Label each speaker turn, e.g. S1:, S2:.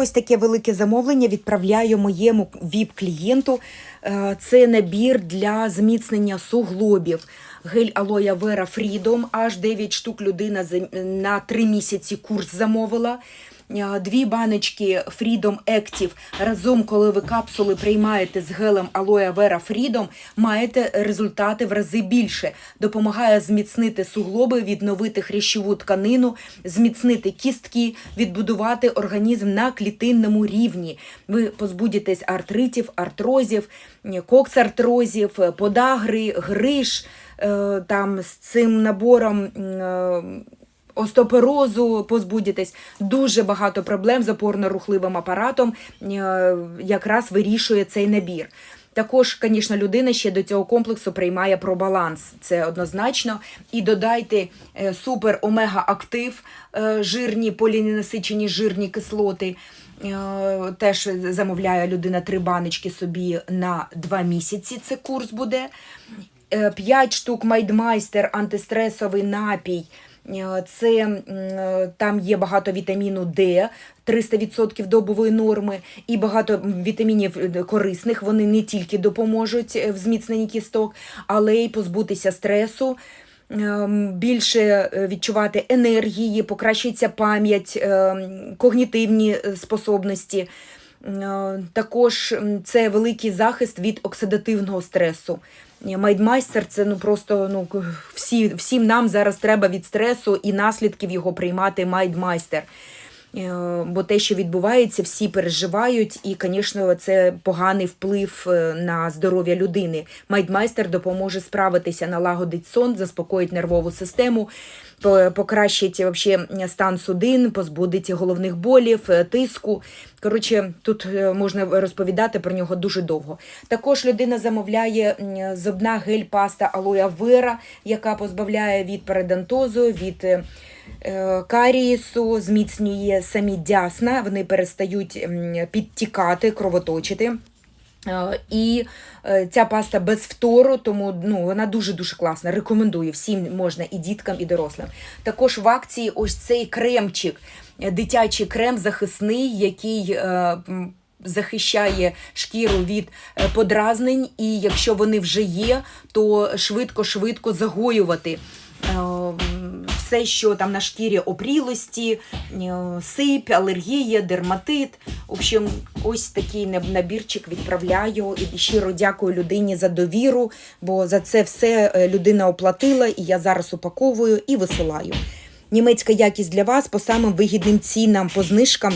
S1: Ось таке велике замовлення відправляю моєму ВІП-клієнту. Е, Це набір для зміцнення суглобів. Гель Алоя Вера Фрідом. аж 9 штук людина на 3 місяці курс замовила. Е, Дві баночки Freedom Active разом, коли ви капсули приймаєте з гелем Aloe Vera Freedom, маєте результати в рази більше. Допомагає зміцнити суглоби, відновити хрящову тканину, зміцнити кістки, відбудувати організм на клітинному рівні. Ви позбудетесь артритів, артрозів, е, коксартрозів, подагри, гриж. е, Там з цим набором. М, остеопорозу позбудетесь. Дуже багато проблем з опорно-рухливим апаратом е, якраз вирішує цей набір. Також, звісно, людина ще до цього комплексу приймає пробаланс. Це однозначно. І додайте е, супер омега актив, е, жирні поліненасичені жирні кислоти. Теж замовляє людина три баночки собі на два місяці. Це курс буде. 5 штук Майдмайстер антистресовий напій. Е, Це е, там є багато вітаміну Д, 300% добової норми, і багато вітамінів е, корисних. Вони не тільки допоможуть в зміцненні кісток, але й позбутися стресу. ем, Більше відчувати енергії, покращується пам'ять, ем, когнітивні способності. Е, Також це великий захист від оксидативного стресу. Е, Майдмайстер це ну просто ну всі, всім нам зараз треба від стресу і наслідків його приймати майдмайстер. Е, Бо те, що відбувається, всі переживають, і, звісно, це поганий вплив на здоров'я людини. Майдмайстер допоможе справитися, налагодить сон, заспокоїть нервову систему, покращить вообще стан судин, позбудить головних болів, е, тиску. Коротше, тут е, можна розповідати про нього дуже довго. Також людина замовляє зубна гель-паста Алоя Вера, яка позбавляє від парадонтозу, від е, карієсу, зміцнює самі дясна, вони перестають підтікати, кровоточити. Е, І е, ця паста без фтору, тому ну, вона дуже-дуже класна. Рекомендую всім можна і діткам, і дорослим. Також в акції ось цей кремчик, дитячий крем захисний, який. е, Захищає шкіру від подразнень, і якщо вони вже є, то швидко-швидко загоювати все, що там на шкірі опрілості, е, сип, алергія, дерматит. В общем, ось такий наб- набірчик відправляю і щиро дякую людині за довіру, бо за це все е, людина оплатила, і я зараз упаковую і висилаю. Німецька якість для вас по самим вигідним цінам, по знижкам